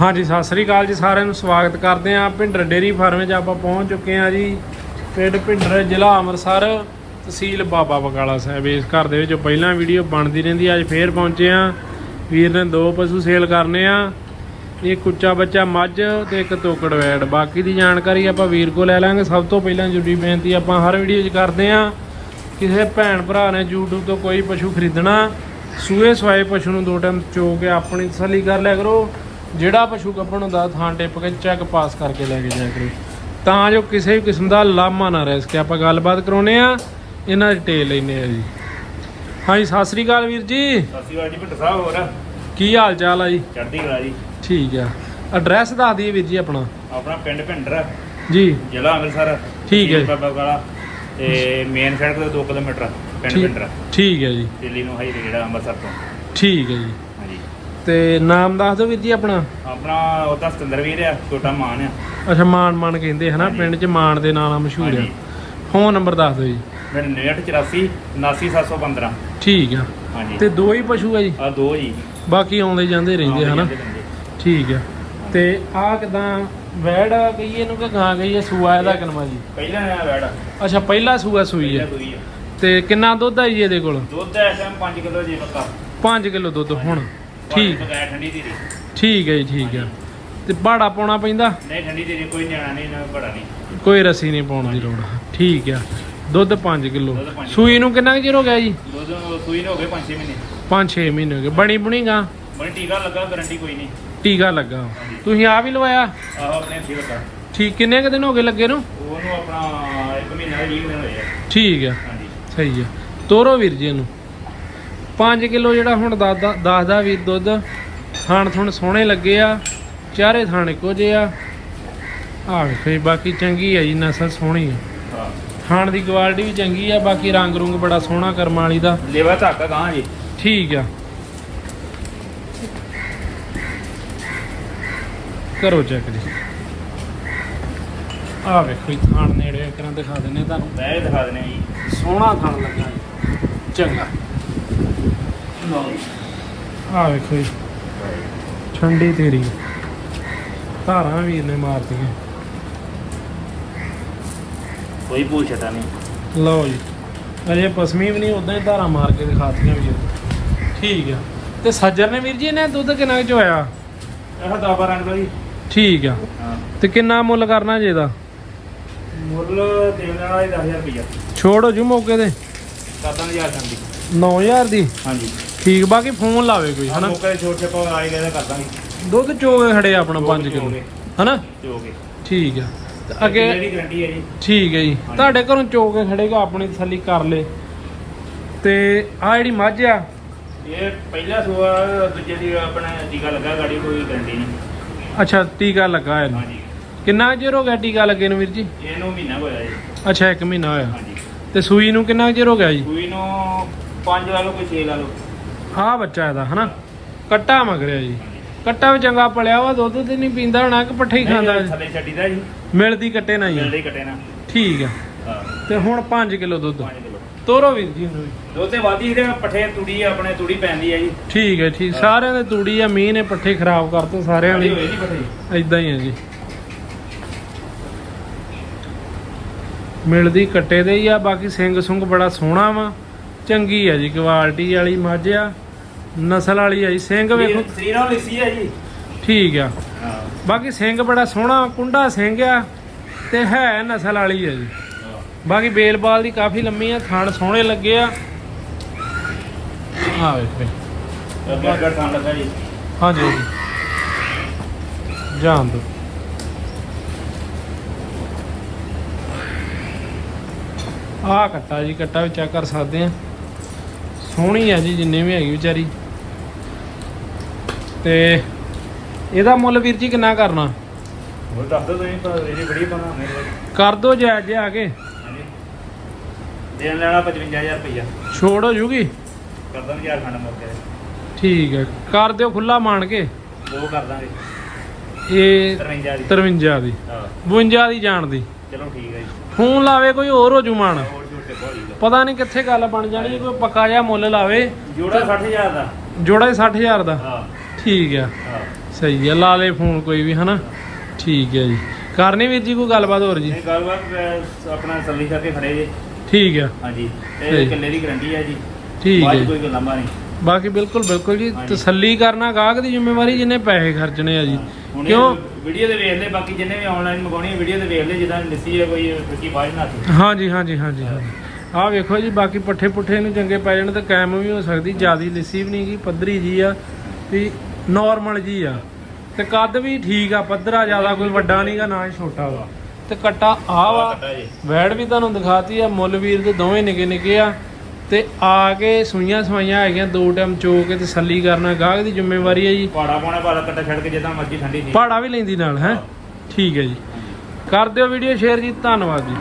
ਹਾਂਜੀ, ਸਤਿ ਸ੍ਰੀ ਅਕਾਲ ਜੀ ਸਾਰਿਆਂ ਨੂੰ। ਸਵਾਗਤ ਕਰਦੇ ਆਂ ਭਿੰਡਰ ਡੇਰੀ ਫਾਰਮ 'ਚ ਆਪਾਂ ਪਹੁੰਚ ਚੁੱਕੇ ਆਂ ਜੀ ਪਿੰਡ ਭਿੰਡਰ, ਜ਼ਿਲ੍ਹਾ ਅੰਮ੍ਰਿਤਸਰ ਤਹਿਸੀਲ ਬਾਬਾ ਬਕਾਲਾ ਸਾਹਿਬ। ਇਸ ਘਰ ਦੇ ਵਿੱਚ ਪਹਿਲਾਂ ਵੀਡੀਓ ਬਣਦੀ ਰਹਿੰਦੀ ਅੱਜ ਫੇਰ ਪਹੁੰਚੇ ਆਂ ਵੀਰ ਨੇ ਦੋ ਪਸ਼ੂ ਸੇਲ ਕਰਨੇ ਆ। ਇੱਕ ਉੱਚਾ ਬੱਚਾ ਮੱਝ ਤੇ ਇੱਕ ਤੋਕੜ ਵੈੜ। ਬਾਕੀ ਦੀ ਜਾਣਕਾਰੀ ਆਪਾਂ ਵੀਰ ਕੋਲ ਲੈ ਲਾਂਗੇ। ਸਭ ਤੋਂ ਪਹਿਲਾਂ ਜੁੜੀ ਬੇਨਤੀ, ਆਪਾਂ ਹਰ ਵੀਡੀਓ 'ਚ ਕਰਦੇ ਆਂ ਕਿਸੇ ਭੈਣ ਭਰਾ ਨੇ YouTube ਤੋਂ ਕੋਈ ਪਸ਼ੂ ਖਰੀਦਣਾ ਸੂਏ ਸਵਾਏ ਪਸ਼ੂ ਨੂੰ ਦੋ ਟਾਈਮ ਚੋ ਕੇ ਆਪਣੀ ਤਸੱਲੀ ਕਰ ਲਿਆ ਕਰੋ। ਜਿਹੜਾ ਪਸ਼ੂ ਕੱਪਣ ਹੁੰਦਾ ਥਾਂ ਟਿੱਪ ਕੇ ਚੈੱਕ ਪਾਸ ਕਰਕੇ ਲੈ ਕੇ ਜਾਇਆ ਕਰੋ। ਤਾਂ ਜੋ ਕਿਸੇ ਵੀ ਕਿਸਮ ਦਾ ਲਾਮਾ ਨਾ ਰਹਿ ਸਕੇ। ਆਪਾਂ ਗੱਲਬਾਤ ਕਰਾਉਨੇ ਆ ਇਹਨਾਂ ਦੀ ਟੇਲ ਲੈਨੇ ਆ ਜੀ। ਹਾਂਜੀ ਸਤਿ ਸ੍ਰੀ ਅਕਾਲ ਵੀਰ ਜੀ। ਸਤਿ ਸ਼੍ਰੀ ਅਕਾਲ ਜੀ ਭਿੰਡ ਸਾਹਿਬ ਹੋਰ? ਕੀ ਹਾਲ ਚਾਲ ਆ ਜੀ? ਚੜ੍ਹਦੀ ਕਲਾ ਜੀ। ਠੀਕ ਆ। ਐਡਰੈਸ ਦੱਸ ਦਈਏ ਵੀਰ ਜੀ ਆਪਣਾ। ਆਪਣਾ ਪਿੰਡ ਭਿੰਡਰ ਜੀ। ਜ਼ਿਲ੍ਹਾ ਅੰਮ੍ਰਿਤਸਰ। ਠੀਕ ਹੈ। ਬਾਬਾ ਕਾਲਾ ਤੇ ਮੇਨ ਸੜਕ ਤੋਂ 2 ਕਿਲੋਮੀਟਰ ਪਿੰਡ ਭਿੰਡਰ ਠੀਕ ਹੈ ਜੀ। ਦਿੱਲੀ ਨੂੰ ਹਾਈਵੇ ਜਿਹੜਾ ਅੰਮ੍ਰਿਤਸਰ ਤੋਂ। ਠੀਕ ਹੈ ਜੀ। ਤੇ ਨਾਮ ਦੱਸ ਦਿਓ ਵੀਰ ਜੀ ਆਪਣਾ। ਆਪਣਾ ਉਹਦਾ ਸਤਿੰਦਰ ਵੀਰ ਆ ਛੋਟਾ ਮਾਨ ਆ। ਅੱਛਾ ਮਾਨ ਮਾਨ ਕਹਿੰਦੇ ਹਨਾ। ਪਿੰਡ 'ਚ ਮਾਨ ਦੇ ਨਾਂ ਨਾਲ ਮਸ਼ਹੂਰ ਆ। ਹਾਂਜੀ। ਫੋਨ ਨੰਬਰ ਦੱਸ ਦਿਓ ਜੀ। ਮੇਰਾ 6984 79715 ਠੀਕ ਆ। ਹਾਂਜੀ। ਤੇ ਦੋ ਹੀ ਪਸ਼ੂ ਆ ਜੀ? ਆ ਦੋ ਜੀ। ਬਾਕੀ ਆਉਂਦੇ ਜਾਂਦੇ ਰਹਿੰਦੇ ਹਨਾ। ਠੀਕ ਆ। ਤੇ ਆ ਕਿਦਾਂ? ਵੈੜ ਕਹੀਏ ਇਹਨੂੰ ਕਿ ਗਾਂ ਕਹੀਏ? ਸੂਆ ਇਹਦਾ ਕਿਨਵਾ ਜੀ? ਪਹਿਲਾਂ ਆ ਵੈੜ। ਅੱਛਾ ਪਹਿਲਾ ਸੂਆ ਸੂਈ ਦੂਈ ਆ। ਤੇ ਕਿੰਨਾ ਦੁੱਧ ਆ ਜੀ ਇਹਦੇ ਕੋਲ? ਦੁੱਧ ਟਾਈਮ 5 ਕਿਲੋ ਜੀ ਪੱਕਾ। 5 ਕਿਲੋ ਦੁੱਧ ਹੁਣ। ਠੀਕ। ਬਗੈਰ ਠੰਡੀ ਦੀ ਠੀਕ ਹੈ ਜੀ ਠੀਕ ਆ ਤੇ ਬਾੜਾ ਪਾਉਣਾ ਪੈਂਦਾ? ਨਹੀਂ ਠੰਡੀ ਦੀ ਕੋਈ ਨਿਆਣਾ ਨਹੀਂ ਨਾ ਬੜਾ ਨਹੀਂ। ਕੋਈ ਰੱਸੀ ਨਹੀਂ ਪਾਉਣ ਦੀ ਲੋੜ। ਠੀਕ ਆ ਦੁੱਧ 5 ਕਿਲੋ। ਦੁੱਧ ਪੰਜ ਸੂਈ ਨੂੰ ਕਿੰਨਾ ਕੁ ਚਿਰ ਹੋ ਗਿਆ ਜੀ? ਦੁੱਧ ਸੂਈ ਨੂੰ ਹੋ ਗਏ 5-6 ਮਹੀਨੇ। 5-6 ਮਹੀਨੇ ਹੋ ਗਏ। ਬਣੀ ਬੁਣੀ ਗਾ? ਬਣੀ ਟੀਕਾ ਲੱਗਾ ਗਾਰੰਟੀ ਕੋਈ ਨਹੀਂ। ਟੀਕਾ ਲੱਗਾ। ਤੁਸੀਂ ਆਪ ਹੀ ਲਵਾਇਆ? ਆਹੋ ਆਪਣੇ ਠੀਕ ਕਿੰਨੇ ਕੁ ਦਿਨ ਹੋ ਗਏ ਲੱਗੇ ਨੂੰ? ਉਹਨੂੰ ਆਪਣਾ 1 ਮਹੀਨਾ ਦੇ 20 ਦਿਨ ਹੋਏ ਆ। ਠੀਕ ਆ ਹਾਂਜੀ। ਸਹੀ ਆ ਤੋਰੋ ਵੀਰ ਜੀ ਇਹਨੂੰ। 5 ਕਿਲੋ ਜਿਹੜਾ ਹੁਣ ਦੱਸਦਾ ਦੱਸਦਾ ਵੀਰ ਦੁੱਧ ਥਾਣ ਥੁਣ ਸੋਹਣੇ ਲੱਗੇ ਆ ਚਾਰੇ ਥਾਣ ਇੱਕੋ ਜਿਹੇ ਆ। ਆ ਵੇਖੋ ਜੀ ਬਾਕੀ ਚੰਗੀ ਆ ਜੀ ਨਸਲ ਸੋਹਣੀ ਆ। ਥਾਣ ਦੀ ਕੁਆਲਿਟੀ ਵੀ ਚੰਗੀ ਆ ਬਾਕੀ ਰੰਗ ਰੁੰਗ ਬੜਾ ਸੋਹਣਾ ਕਰਮਾਂ ਵਾਲੀ ਦਾ। ਲੇਵਾ ਧਾਕਾ ਗਾਂ ਜੀ। ਠੀਕ ਆ। ਕਰੋ ਚੈੱਕ ਜੀ। ਆ ਵੇਖੋ ਜੀ ਥਾਣ ਨੇੜੇ ਨਾਲ ਦਿਖਾ ਦਿੰਨੇ ਤੁਹਾਨੂੰ। ਬਹਿ ਦਿਖਾ ਦਨੇ ਜੀ। ਸੋਹਣਾ ਥਣ ਲੱਗਾ ਜੀ। ਚੰਗਾ। ਆ ਵੇਖੋ ਜੀ। ਠੰਡੀ ਤੇਰੀ। ਧਾਰਾਂ ਵੀਰ ਨੇ ਮਾਰਤੀਆਂ। ਕੋਈ ਭੂਲ ਛਟਾ ਨਹੀਂ। ਲਓ ਜੀ। ਅਜੇ ਪਸਮੀ ਵੀ ਨਹੀਂ ਉਦਾਂ ਹੀ ਧਾਰਾਂ ਮਾਰ ਕੇ ਦਿਖਾਤੀਆਂ ਵੀਰ ਠੀਕ ਆ। ਤੇ ਸੱਜਰ ਨੇ ਵੀਰ ਜੀ ਇਹਨੇ ਦੁੱਧ ਕਿੰਨਾ ਕੁ ਚ ਹੋਇਆ ਇਹ 10 12 ਕਿਲੋ ਜੀ। ਠੀਕ ਆ। ਤੇ ਕਿੰਨਾ ਮੁੱਲ ਕਰਨਾ ਜੇ ਇਹਦਾ ਮੁੱਲ ਦੇਣ ਵਾਲਾ 10000 ਰੁਪਇਆ ਛੋੜ ਜੂ ਮੌਕੇ ਤੇ। ਕਰਦਾਂ ਹਜ਼ਾਰ ਜਾਂਦੀ 9000 ਦੀ? ਹਾਂਜੀ। ਠੀਕ ਬਾਕੀ ਫੋਨ ਲਾਵੇ ਕੋਈ ਹਨਾ? ਮੌਕੇ ਛੋਟੇ ਪਾ ਆਏ ਗਏ ਤਾਂ ਕਰਦਾਂਗੇ ਦੁੱਧ ਚੋਗੇ ਖੜੇ ਆਪਣਾ ਚੋ 5 ਕੇ, ਕਿਲੋ। ਹਨਾ? ਜੋਗੇ ਠੀਕ ਆ। ਤੇ ਅੱਗੇ ਜਿਹੜੀ ਗਾਰੰਟੀ ਹੈ ਜੀ। ਠੀਕ ਹੈ ਜੀ। ਤੁਹਾਡੇ ਘਰੋਂ ਚੋ ਕੇ ਖੜੇਗਾ ਆਪਣੀ ਤਸੱਲੀ ਕਰ ਲੇ। ਤੇ ਆ ਜਿਹੜੀ ਮੱਝ ਆ? ਇਹ ਪਹਿਲਾ ਸੂਆ ਦੂਜੇ ਦੀ ਆਪਣਾ ਟੀਕਾ ਲੱਗਾ ਗਾੜੀ ਕੋਈ ਗਾਰੰਟੀ ਨਹੀਂ। ਅੱਛਾ ਟੀਕਾ ਲੱਗਾ ਇਹਨੂੰ। ਹਾਂਜੀ। ਕਿੰਨਾ ਚਿਰ ਹੋ ਗਿਆ ਟੀਕਾ ਲੱਗੇ ਨੂੰ ਵੀਰ ਜੀ? ਇਹਨੂੰ ਮਹੀਨਾ ਹੋਇਆ ਜੀ। ਅੱਛਾ 1 ਮਹੀਨਾ ਹੋਇਆ। ਹਾਂਜੀ। ਤੇ ਸੂਈ ਨੂੰ ਕਿੰਨਾ ਚਿਰ ਹੋ ਗਿਆ ਜੀ? ਕੋਈ ਨੂੰ 5 ਲਾ ਲਓ ਕੋਈ 6 ਲਾ ਲਓ। ਆਹ ਬੱਚਾ ਇਹਦਾ ਹਨਾ? ਕੱਟਾ ਮਗਰਿਆ ਜੀ। ਕੱਟਾ ਵੀ ਚੰਗਾ ਪਲਿਆ ਵਾ ਦੁੱਧ ਤੇ ਨਹੀਂ ਪੀਂਦਾ ਹੋਣਾ ਕਿ ਪੱਠੇ ਹੀ ਖਾਂਦਾ ਜੀ? ਥੱਲੇ ਛੱਡੀਦਾ ਜੀ। ਮਿਲਦੀ ਕੱਟੇ ਨਾ ਮਿਲਦੇ ਜੀ ਹੀ ਕੱਟੇ ਨਾ ਠੀਕ ਆ। ਹਾਂ। ਤੇ ਹੁਣ 5 ਕਿਲੋ ਦੁੱਧ। 5 ਕਿਲੋ। ਤੋਰੋ ਵੀਰ ਜੀ ਵੀ। ਦੁੱਧ ਤੇ ਵਾਦੀ ਇਹਦੇ ਪੱਠੇ ਤੂੜੀ ਆਪਣੇ ਤੂੜੀ ਪੈਂਦੀ ਹੈ ਜੀ। ਠੀਕ ਹੈ ਠੀਕ ਸਾਰਿਆਂ ਦੇ ਤੂੜੀ ਆ ਮੀਂਹ ਨੇ ਪੱਠੇ ਖਰਾਬ ਕਰਤੇ ਸਾਰਿਆਂ ਦੀ। ਜੀ ਪੱਠੇ। ਇਦਾਂ ਹੀ ਆ ਜੀ। ਮਿਲਦੀ ਕੱਟੇ ਦੇ ਹੀ ਆ ਬਾਕੀ ਸਿੰਘ ਸੁੰਗ ਬੜਾ ਸੋਹਣਾ ਵਾ। ਚੰਗੀ ਆ ਜੀ ਕੁਆਲਿਟੀ ਵਾਲੀ ਮੱਝ ਆ ਨਸਲ ਵਾਲੀ ਆ ਜੀ ਸਿੰਘ ਵੇਖੋ। ਸਰੀਰਾਂ ਲਿੱਸੀ ਹੈ ਜੀ। ਠੀਕ ਆ। ਬਾਕੀ ਸਿੰਘ ਬੜਾ ਸੋਹਣਾ ਕੁੰਡਾ ਸਿੰਘ ਆ ਤੇ ਹੈ ਨਸਲ ਵਾਲੀ ਆ ਜੀ। ਬਾਕੀ ਬੇਲਬਾਲ ਦੀ ਕਾਫੀ ਲੰਮੀ ਆ ਥਣ ਸੋਹਣੇ ਲੱਗੇ ਆ। ਆ ਵੇਖੋ ਲੱਗਾ ਜੀ। ਹਾਂਜੀ ਜਾਣ ਦੋ ਆਹ ਕੱਟਾ ਜੀ ਕੱਟਾ ਵੀ ਚੈੱਕ ਕਰ ਸਕਦੇ ਆ। ਸੋਹਣੀ ਆ ਜੀ ਜਿੰਨੇ ਵੀ ਹੈਗੀ ਵਿਚਾਰੀ। ਤੇ ਇਹਦਾ ਮੁੱਲ ਵੀਰ ਜੀ ਕਿੰਨਾ ਕਰਨਾ? ਹੋਰ ਦੱਸ ਦੋ ਤੁਸੀਂ ਪਰ ਇਹਦੀ ਬੜੀ ਬਣਾ ਮੇਰੇ ਕਰ ਦੋ ਜਾਇਜ਼ ਜੇ ਆ ਕੇ। ਦੇਣ ਲੈਣਾ 55000 ਰੁਪਇਆ ਛੋੜ ਹੋ ਜੂਗੀ? ਕਰਦਾਂ ਹਜ਼ਾਰ ਖੰਡ ਮੌਕੇ ਠੀਕ ਹੈ ਕਰ ਦਿਓ ਖੁੱਲਾ ਮਾਣ ਕੇ। ਉਹ ਕਰ ਦਾਂਗੇ। ਇਹ 53 ਦੀ। 53 ਦੀ। ਹਾਂ। 52 ਦੀ ਜਾਣ ਦੀ। ਚਲੋ ਠੀਕ ਹੈ ਜੀ। ਫੋਨ ਲਾਵੇ ਕੋਈ ਹੋਰ ਹੋ ਜੂ ਮਾਣ। ਦਾ ਪਤਾ ਨਹੀਂ ਕਿੱਥੇ ਗੱਲ ਬਣ ਜਾਣੀ ਕੋਈ ਪੱਕਾ ਜਿਹਾ ਮੁੱਲ ਲਾਵੇ। ਜੋੜਾ 60000 ਦਾ? ਜੋੜਾ ਹੀ 60000 ਦਾ? ਹਾਂ। ਠੀਕ ਆ। ਹਾਂ। ਸਹੀ ਆ ਲਾ ਲੈ ਫੋਨ ਕੋਈ ਵੀ ਹਨਾ? ਠੀਕ ਹੈ ਜੀ। ਕਰਨੀ ਵੀਰ ਜੀ ਕੋਈ ਗੱਲਬਾਤ ਹੋਰ ਜੀ? ਗੱਲਬਾਤ ਆਪਣਾ ਤਸੱਲੀ ਕਰਕੇ ਖੜੇ ਜੇ। ਠੀਕ ਆ। ਹਾਂਜੀ। ਇਹ ਕਿੱਲੇ ਦੀ ਗਰੰਟੀ ਹੈ ਜੀ। ਠੀਕ ਬਾਅਦ ਹੈ 'ਚ ਕੋਈ ਗੱਲਾਂ ਨਹੀਂ। ਬਾਕੀ ਬਿਲਕੁਲ ਬਿਲਕੁਲ ਜੀ। ਤਸੱਲੀ ਕਰਨਾ ਗਾਹਕ ਦੀ ਜ਼ਿੰਮੇਵਾਰੀ ਜਿਹਨੇ ਪੈਸੇ ਖਰਚਣੇ ਆ ਜੀ। ਕਿਉਂ? ਵੀਡੀਓ ਤੇ ਵੇਖ ਲੈ ਬਾਕੀ ਜਿੰਨੇ ਵੀ ਆਨਲਾਈਨ ਮੰਗਾਉਣੀ ਵੀਡੀਓ ਤੇ ਵੇਖ ਲੈ ਜਿੱਦਾਂ ਲਿੱਸੀ ਹੈ ਕੋਈ ਕੀ ਬਾਜ ਨਾ। ਹਾਂਜੀ ਹਾਂਜੀ ਹਾਂਜੀ ਆਹ ਵੇਖੋ ਜੀ ਬਾਕੀ ਪੱਠੇ ਪੁੱਠੇ ਨੂੰ ਚੰਗੇ ਪੈ ਜਾਣ ਤਾਂ ਕਾਇਮ ਵੀ ਹੋ ਸਕਦੀ ਜਿਆਦੀ ਲਿੱਸੀ ਵੀ ਨਹੀਂ ਗੀ ਪੱਧਰੀ ਜੀ ਆ ਵੀ ਨਾਰਮਲ ਜੀ ਆ। ਤੇ ਕੱਦ ਵੀ ਠੀਕ ਆ ਪੱਧਰਾ ਜ਼ਿਆਦਾ ਕੋਈ ਵੱਡਾ ਨਹੀਂਗਾ ਨਾ ਹੀ ਛੋਟਾ ਵਾ। ਤੇ ਕੱਟਾ ਆ ਵਾ ਵੈੜ ਵੀ ਤੁਹਾਨੂੰ ਦਿਖਾਤੀ ਆ ਮੁੱਲ ਵੀਰ ਦੇ ਦੋਵੇਂ ਨਿੱਕੇ ਨਿੱਕੇ ਆ। ਤੇ ਆ ਕੇ ਸੂਈਆਂ ਸਵਾਈਆਂ ਹੈਗੀਆਂ ਦੋ ਟਾਈਮ ਚੋ ਕੇ ਤਸੱਲੀ ਕਰਨਾ ਗਾਹਕ ਦੀ ਜ਼ਿੰਮੇਵਾਰੀ ਹੈ ਜੀ। ਪਾੜਾ ਪਾਉਣਾ ਪਾੜਾ ਕੱਟਾ ਛੱਡ ਕੇ ਜਿੱਦਾਂ ਮਰਜ਼ੀ ਠੰਡੀ ਸੀ ਪਹਾੜਾ ਵੀ ਲੈਂਦੀ ਨਾਲ ਹੈ? ਠੀਕ ਹੈ ਜੀ। ਕਰ ਦਿਓ ਵੀਡੀਓ ਸ਼ੇਅਰ ਜੀ। ਧੰਨਵਾਦ ਜੀ।